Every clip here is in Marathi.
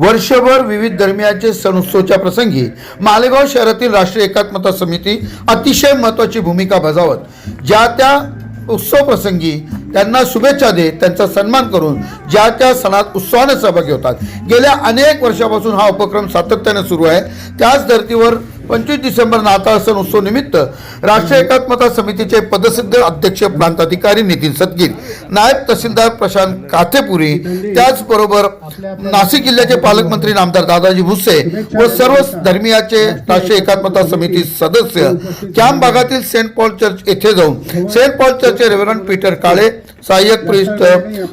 वर्षभर विविध धर्मियाचे सण उत्सवच्या प्रसंगी मालेगाव शहरातील राष्ट्रीय एकात्मता समिती अतिशय महत्त्वाची भूमिका बजावत ज्या त्या उत्सव प्रसंगी त्यांना शुभेच्छा देत त्यांचा सन्मान करून ज्या त्या सणात उत्साहाने सहभागी होतात. गेल्या अनेक वर्षापासून हा उपक्रम सातत्याने सुरू आहे. त्याच धर्तीवर पंचवीस डिसेंबर नाताळ सण उत्सव निमित्त राष्ट्रीय एकात्मता समितीचे पदसिद्ध अध्यक्ष प्रांताधिकारी नितीन सदगीर नायब तहसीलदार प्रशांत काथेपुरी त्याचबरोबर नाशिक जिल्ह्याचे पालकमंत्री नामदार दादाजी भुसे व सर्व धर्मियाचे राष्ट्रीय एकात्मता समिती सदस्य कॅम्प भागातील सेंट पॉल चर्च येथे जाऊन सेंट पॉल चर्चचे रेव्हरंड पीटर काळे सहाय्यक प्रिस्ट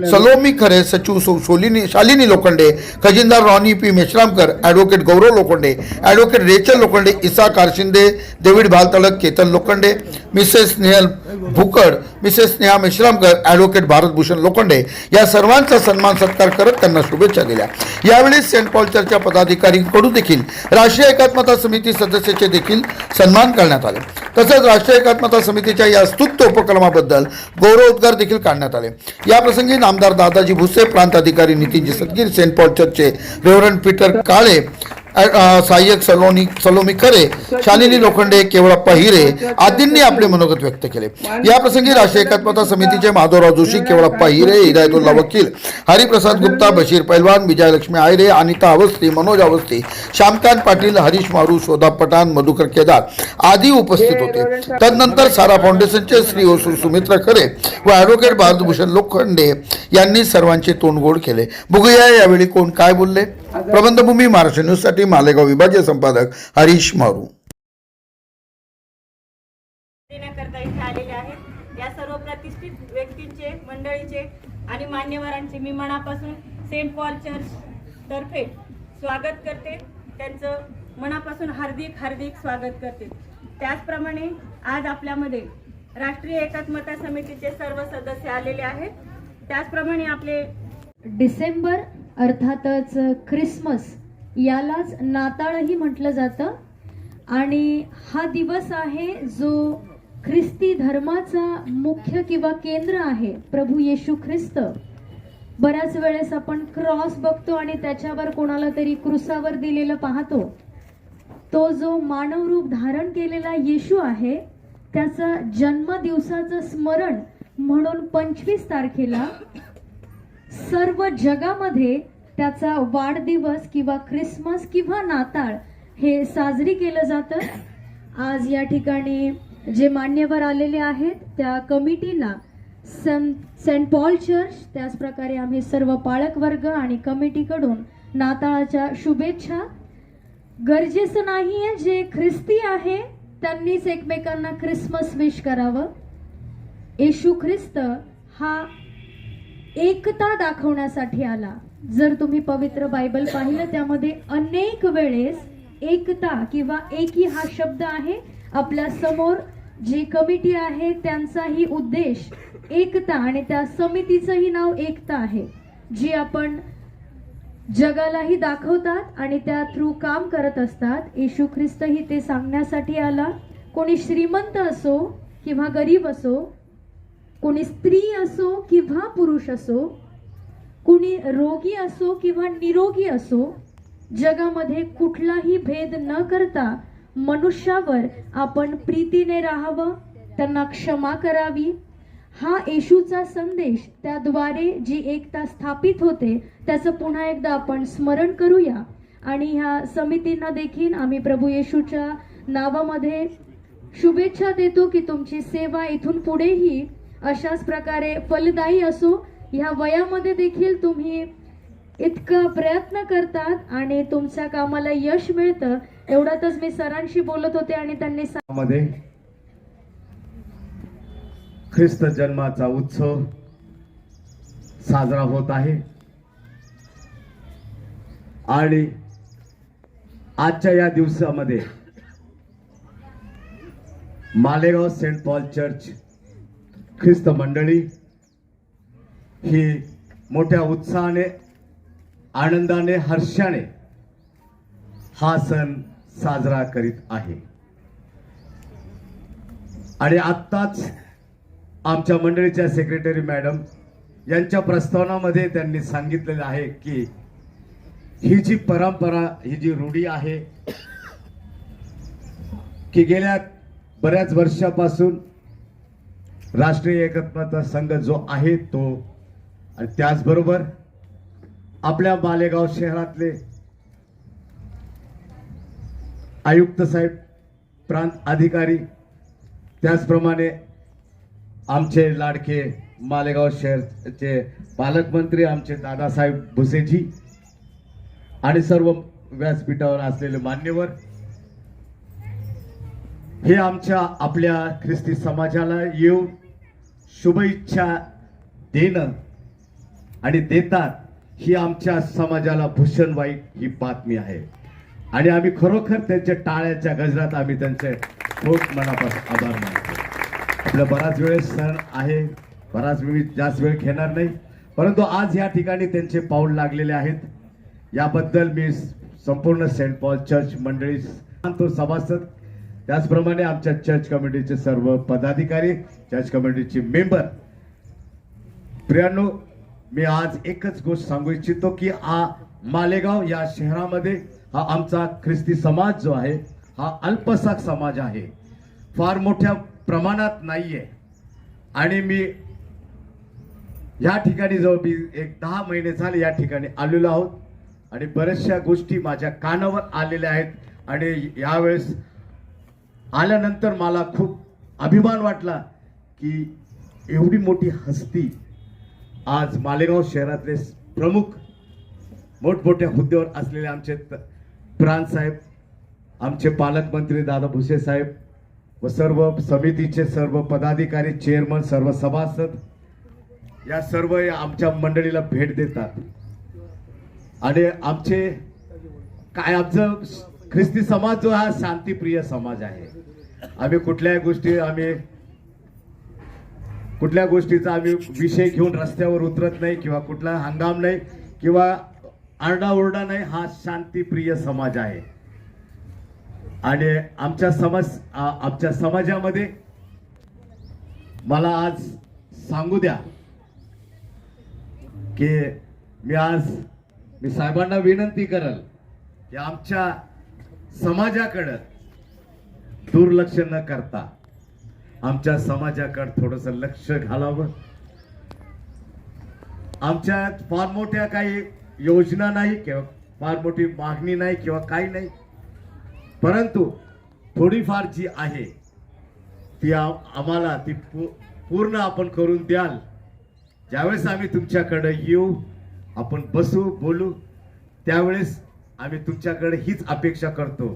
सलोमी खरे सचिव Solini Shalini Lokhande खजिनदार Ronnie P Meshramkar advocate Gaurav Lokhande advocate Rachel Lokhande Isa Karshinde David Bhaltalak Ketan Lokhande Mrs Snehal Bhukad Mrs Sneha Meshramkar advocate Bharatbhushan Lokhande या सर्वांचा सन्मान सत्कार करत त्यांना शुभेच्छा दिल्या. यावेळी सेंट पॉल चर्चच्या पदाधिकारीकडून देखील राष्ट्रीय एकात्मता समिती सदस्याचे देखील सन्मान करण्यात आले. तसंच राष्ट्रीय एकात्मता समितीच्या या स्तुत्य उपक्रमाबद्दल गौरवोद्गार देखील काढण्यात आले. याप्रसंगी नामदार दादाजी भुसे प्रांत अधिकारी नितीनजी सदगीर सेंट पॉल चर्चचे रेव्हरंड पीटर काळे सहाय्यक सलोनी सलोमी खरे शालिनी लोखंडे केवळप्पा हिरे आदींनी आपले मनोगत व्यक्त केले. या प्रसंगी राष्ट्रीय एकात्मता समितीचे माधवराव जोशी केवळप्पा हिरे हिदायतुल्ला वकील हरिप्रसाद गुप्ता बशीर पैलवान विजयलक्ष्मी आयरे अनिता अवस्थी मनोज अवस्थी श्यामकांत पाटील हरीश मारू शोधा पठाण मधुकर केदार आदी उपस्थित होते. तदनंतर सारा फाउंडेशनचे श्री ओसूर सुमित्रा खरे व ॲडव्होकेट भारतभूषण लोखंडे यांनी सर्वांचे तोंड गोड केले. बघूया यावेळी कोण काय बोलले? प्रबंधभूमी महाराष्ट्र न्यूजसाठी मालेगाव विभागीय संपादक हरीश मारू. देण्याकरता इथे आलेले आहेत. या सर्व प्रतिष्ठित व्यक्तींचे मंडळीचे आणि मान्यवरांचे मी मनापासून सेंट पॉल चर्च तर्फे स्वागत करते. त्यांचं मनापासून हार्दिक हार्दिक स्वागत करते. त्याचप्रमाणे आज आपल्यामध्ये राष्ट्रीय एकात्मता समितीचे सर्व सदस्य आलेले आहेत. त्याचप्रमाणे आपले डिसेंबर अर्थातच ख्रिसमस यालाच नाताळही म्हटलं जातं. आणि हा दिवस आहे जो ख्रिस्ती धर्माचा मुख्य किंवा केंद्र आहे प्रभू येशू ख्रिस्त. बऱ्याच वेळेस आपण क्रॉस बघतो आणि त्याच्यावर कोणाला तरी क्रुसावर दिलेलं पाहतो. तो जो मानव रूप धारण केलेला येशू आहे त्याचा जन्मदिवसाचं स्मरण म्हणून पंचवीस तारखेला सर्व जगामध्ये त्याचा वाढदिवस किंवा ख्रिसमस किंवा नाताळ हे साजरी केलं जातं. आज या ठिकाणी जे मान्यवर आलेले आहेत त्या कमिटीला सन सेंट पॉल चर्च त्याचप्रकारे आम्ही सर्व पालक वर्ग आणि कमिटीकडून नाताळाच्या शुभेच्छा. गरजेचं नाही आहे जे ख्रिस्ती आहे त्यांनीच एकमेकांना ख्रिसमस विश करावं. येशू ख्रिस्त हा एकता दाखवण्यासाठी आला. जर तुम्ही पवित्र बायबल पाहिलं त्यामध्ये अनेक वेळेस एकता किंवा एकी हा शब्द आहे. आपल्यासमोर जी कमिटी आहे त्यांचाही उद्देश एकता आणि त्या समितीचंही नाव एकता आहे. जी आपण जगालाही दाखवतात आणि त्या थ्रू काम करत असतात. येशू ख्रिस्तही ते सांगण्यासाठी आला. कोणी श्रीमंत असो किंवा गरीब असो कोणी स्त्री असो किंवा पुरुष असो कुणी रोगी असो किंवा निरोगी असो जगामध्ये कुठलाही भेद न करता मनुष्यावर आपण प्रीतीने राहावं त्यांना क्षमा करावी. हा येशूचा संदेश त्याद्वारे जी एकता स्थापित होते त्याचं पुन्हा एकदा आपण स्मरण करूया. आणि ह्या समितींना देखील आम्ही प्रभू येशूच्या नावामध्ये शुभेच्छा देतो की तुमची सेवा इथून पुढेही अशाच प्रकारे फलदायी असो ह्या वयामध्ये देखील तुम्ही इतका प्रयत्न करतात आणि तुमच्या कामाला यश मिळतं. एवढ्यातच मी सरांशी बोलत होते आणि त्यांनी मध्ये ख्रिस्त जन्माचा उत्सव साजरा होत आहे. आणि आजच्या या दिवसामध्ये मालेगाव सेंट पॉल चर्च ख्रिस्त मंडळी ही मोठ्या उत्साहाने आनंदाने हर्षाने हा सण साजरा करीत आहे. आणि आत्ताच आमच्या मंडळीच्या सेक्रेटरी मॅडम यांच्या प्रस्तावनामध्ये त्यांनी सांगितलेलं आहे की ही जी परंपरा ही जी रूढी आहे की गेल्या बऱ्याच वर्षापासून राष्ट्रीय एकात्मता संघ जो आहे तो आणि त्याचबरोबर आपल्या मालेगाव शहरातले आयुक्त साहेब प्रांत अधिकारी त्याचप्रमाणे आमचे लाडके मालेगाव शहरचे पालकमंत्री आमचे दादासाहेब भुसेजी आणि सर्व व्यासपीठावर असलेले मान्यवर हे आमच्या आपल्या ख्रिस्ती समाजाला येऊन शुभेच्छा देणं आणि देतात ही आमच्या समाजाला भूषण वाईट ही बातमी आहे. आणि आम्ही खरोखर त्यांच्या टाळ्याच्या गजरात आम्ही त्यांचे खूप मनापासून आभार मानतो. आपलं बराच वेळ सण आहे बराच वेळ जास्त वेळ घेणार नाही परंतु आज या ठिकाणी त्यांचे पाऊल लागलेले आहेत. याबद्दल मी संपूर्ण सेंट पॉल चर्च मंडळी तो सभासद त्याचप्रमाणे आमच्या चर्च कमिटीचे सर्व पदाधिकारी चर्च कमिटीचे मेंबर. प्रियांनो मी आज एकच गोष्ट सांगू इच्छितो की हा मालेगाव या शहरामध्ये हा आमचा ख्रिस्ती समाज जो आहे हा अल्पसाक समाज आहे. फार मोठ्या प्रमाणात नाहीये. आणि मी या ठिकाणी जवळ मी एक दहा महिने झाले या ठिकाणी आलेलो आहोत. आणि बऱ्याचशा गोष्टी माझ्या कानावर आलेल्या आहेत. आणि यावेळेस आल्यानंतर मला खूप अभिमान वाटला की एवढी मोठी हस्ती आज मालेगाव शहरातले प्रमुख मोठमोठ्या हुद्द्यावर असलेले आमचे त- आमचे पालकमंत्री दादा भुसे साहेब व सर्व समितीचे सर्व पदाधिकारी चेअरमन सर्व सभासद या सर्व या आमच्या मंडळीला भेट देतात. आणि आमचे काय आमचं ख्रिस्ती समाज जो हा शांतीप्रिय समाज आहे. आम्ही कुठल्याही गोष्टी आम्ही कुठल्या गोष्टीचा आम्ही विषय घेऊन रस्त्यावर उतरत नाही किंवा कुठला हंगाम नाही किंवा आरडाओरडा नाही हा शांतीप्रिय समाज आहे. आणि आमच्या समाज आमच्या समाजामध्ये मला आज सांगू द्या की मी आज मी साहेबांना विनंती करल की आमच्या समाजाकडं दुर्लक्ष न करता आमच्या समाजाकडे थोडस लक्ष घालावं. आमच्यात फार मोठ्या काही योजना नाही किंवा फार मोठी मागणी नाही किंवा काही नाही. परंतु थोडीफार जी आहे ती आम्हाला ती पूर्ण आपण करून द्याल. ज्यावेळेस आम्ही तुमच्याकडे येऊ आपण बसू बोलू त्यावेळेस आम्ही तुमच्याकडे हीच अपेक्षा करतो.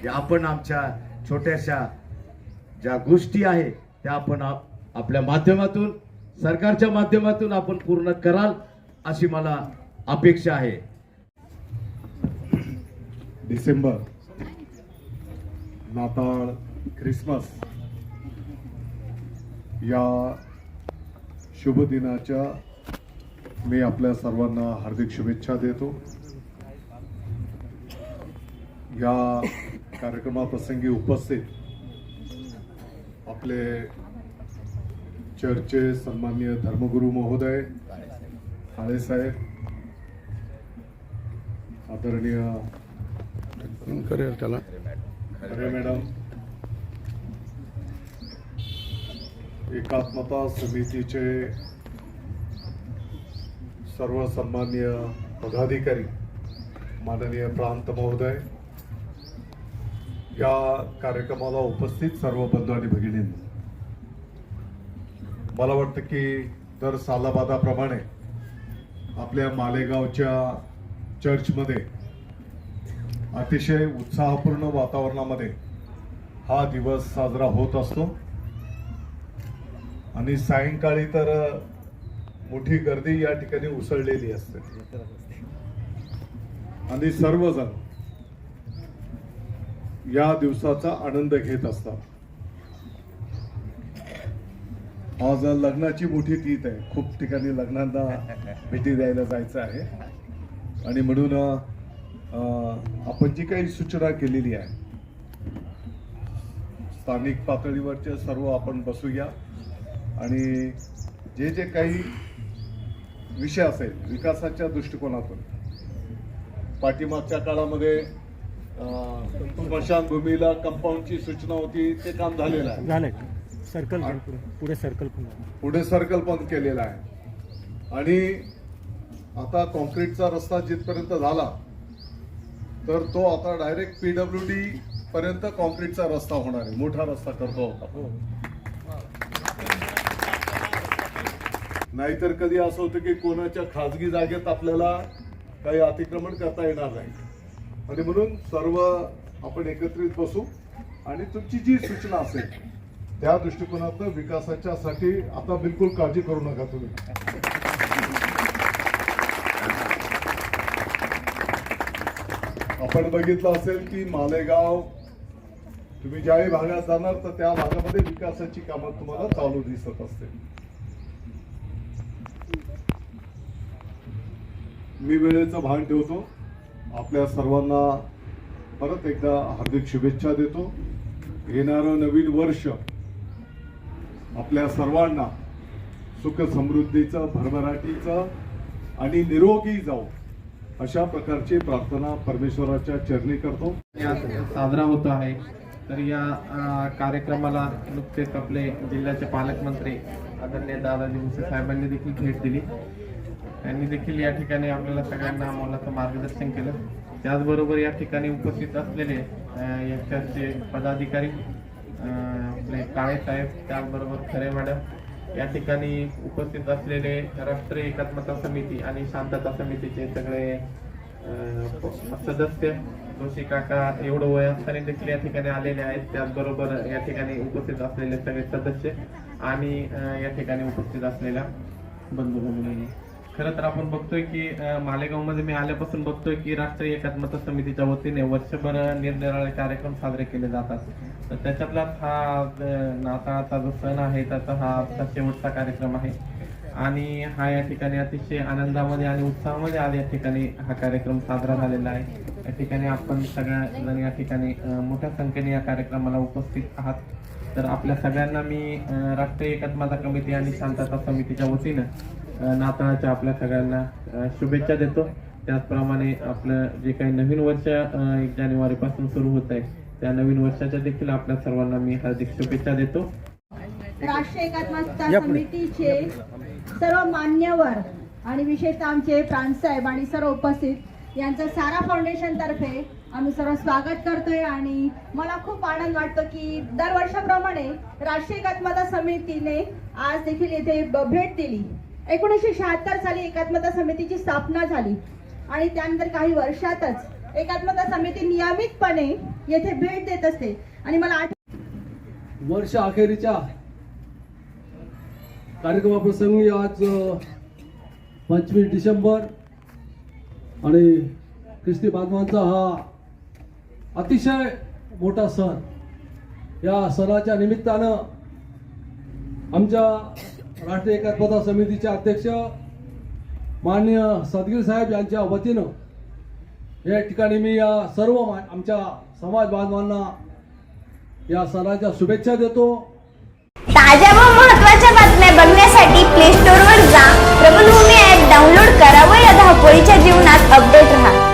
की आपण आमच्या छोट्याशा ज्या गोष्टी आहे त्या आपण आप- आपल्या माध्यमातून सरकारच्या माध्यमातून आपण पूर्ण कराल अशी मला अपेक्षा आहे. डिसेंबर नाताळ ख्रिसमस या शुभ दिनाच्या मी आपल्या सर्वांना हार्दिक शुभेच्छा देतो. या कार्यक्रमाप्रसंगी उपस्थित आपले चर्चचे सन्मान्य धर्मगुरू महोदय साहेब आदरणीय त्याला? अरे मॅडम एकात्मता समितीचे सर्व सन्मान्य पदाधिकारी माननीय प्रांत महोदय या कार्यक्रमाला उपस्थित सर्व बंधू आणि भगिनींना मला वाटतं की दर सालाबादाप्रमाणे आपल्या मालेगावच्या चर्चमध्ये अतिशय उत्साहपूर्ण वातावरणामध्ये हा दिवस साजरा होत असतो. आणि सायंकाळी तर मोठी गर्दी या ठिकाणी उसळलेली असते. आणि सर्वजण या दिवसाचा आनंद घेत असतात. आज लग्नाची मोठी तीत आहे. खूप ठिकाणी लग्नांना भेटी द्यायला जायचं आहे. आणि म्हणून आपण जी काही सूचना केलेली आहे स्थानिक पातळीवरचे सर्व आपण बसूया. आणि जे जे काही विषय असेल विकासाच्या दृष्टिकोनातून पाठीमागच्या काळामध्ये स्मशानभूमीला कंपाऊंडची सूचना होती ते काम झालेलं आहे. झालंय. सर्कल पुढे पुढे सर्कल पण. पुढे सर्कल पण केलेला आहे. आणि आता कॉन्क्रीटचा रस्ता जिथपर्यंत झाला तर तो आता डायरेक्ट पीडब्ल्यू डी पर्यंत कॉन्क्रीटचा रस्ता होणार आहे. मोठा रस्ता करतो आपण नाहीतर कधी असं होतं की कोणाच्या खाजगी जागेत आपल्याला काही अतिक्रमण करता येणार नाही. आणि म्हणून सर्व आपण एकत्रित बसू आणि तुमची जी सूचना असेल त्या दृष्टिकोनातून विकासाच्या साठी आता बिलकुल काळजी करू नका तुम्ही. आपण बघितलं असेल की मालेगाव तुम्ही ज्याही भागात जाणार तर त्या भागामध्ये विकासाची कामं तुम्हाला चालू दिसत असते मी वेळेचं भान ठेवतो. आपल्या सर्वांना परत एकदा हार्दिक शुभेच्छा देतो. येणारं नवीन वर्ष आपल्या सर्वांना सुख समृद्धीचं भरभराटीचं आणि निरोगी जाऊ अशा प्रकारची प्रार्थना परमेश्वराच्या चरणी करतो. साजरा होत आहे. तर या कार्यक्रमाला नुकतेच आपले जिल्ह्याचे पालकमंत्री आदरणीय दादाजी भुसे साहेबांनी देखील भेट दिली. त्यांनी देखील या ठिकाणी आपल्याला सगळ्यांना मोलाचं मार्गदर्शन केलं. त्याचबरोबर या ठिकाणी उपस्थित असलेले यांच्याचे याच्याचे पदाधिकारी आपले काळे साहेब त्याचबरोबर खरे मॅडम या ठिकाणी उपस्थित असलेले राष्ट्रीय एकात्मता समिती आणि शांतता समितीचे सगळे सदस्य जोशी काका एवढं वय असताना देखील या ठिकाणी आलेले आहेत. त्याचबरोबर या ठिकाणी उपस्थित असलेले सगळे सदस्य आणि या ठिकाणी उपस्थित असलेल्या बंधू भगिनी खरं तर आपण बघतोय की मालेगावमध्ये मी आल्यापासून बघतोय की राष्ट्रीय एकात्मता समितीच्या वतीने वर्षभर निरनिराळे कार्यक्रम साजरे केले जातात. तर त्याच्यातलाच हा नाताळाचा जो सण आहे त्याचा हा आजचा शेवटचा कार्यक्रम आहे. आणि हा या ठिकाणी अतिशय आनंदामध्ये आणि उत्साहामध्ये आज या ठिकाणी हा कार्यक्रम साजरा झालेला आहे. या ठिकाणी आपण सगळ्या जण या ठिकाणी मोठ्या संख्येने या कार्यक्रमाला उपस्थित आहात. तर आपल्या सगळ्यांना मी राष्ट्रीय एकात्मता कमिटी आणि शांतता समितीच्या वतीनं नाताळाच्या आपल्या सगळ्यांना शुभेच्छा देतो. त्याचप्रमाणे आपलं जे काही नवीन वर्ष एक जानेवारीपासून सुरू होत आहे त्या नवीन वर्षाच्या देखील आपल्या सर्वांना मी हार्दिक शुभेच्छा देतो. राष्ट्रीय एकात्मता समितीचे सर्व मान्यवर आणि विशेषतः आमचे प्रांतसाहेब आणि सर्व उपस्थित यांचं सारा फाउंडेशन तर्फे आम्ही सर्व स्वागत करतोय आणि मला खूप आनंद वाटतो की दरवर्षाप्रमाणे राष्ट्रीय एकात्मता समितीने आज देखील येथे ब- भेट दिली. एकोणीसशे शहात्तर साली एकात्मता समितीची स्थापना झाली. आणि त्यानंतर काही वर्षातच एकात्मता समिती नियमितपणे येथे भेट देत असते. आणि मला आठ वर्ष अखेरीच्या कार्यक्रमाप्रसंगी आज पंचवीस डिसेंबर आणि ख्रिस्ती बांधवांचा हा अतिशय मोठा सण. या सणाच्या निमित्तानं आमच्या राष्ट्रीय एकात्मता समितीचे अध्यक्ष माननीय सदगीर साहेब यांच्या वतीनं या ठिकाणी मी या सर्व आमच्या समाज बांधवांना या सणाच्या शुभेच्छा देतो. ताज्या व महत्त्वाच्या बातम्या बघण्यासाठी प्ले स्टोअरवर जा. प्रबलभूमी ऍप डाउनलोड करा व या धावपळीच्या जीवनात अपडेट राहा.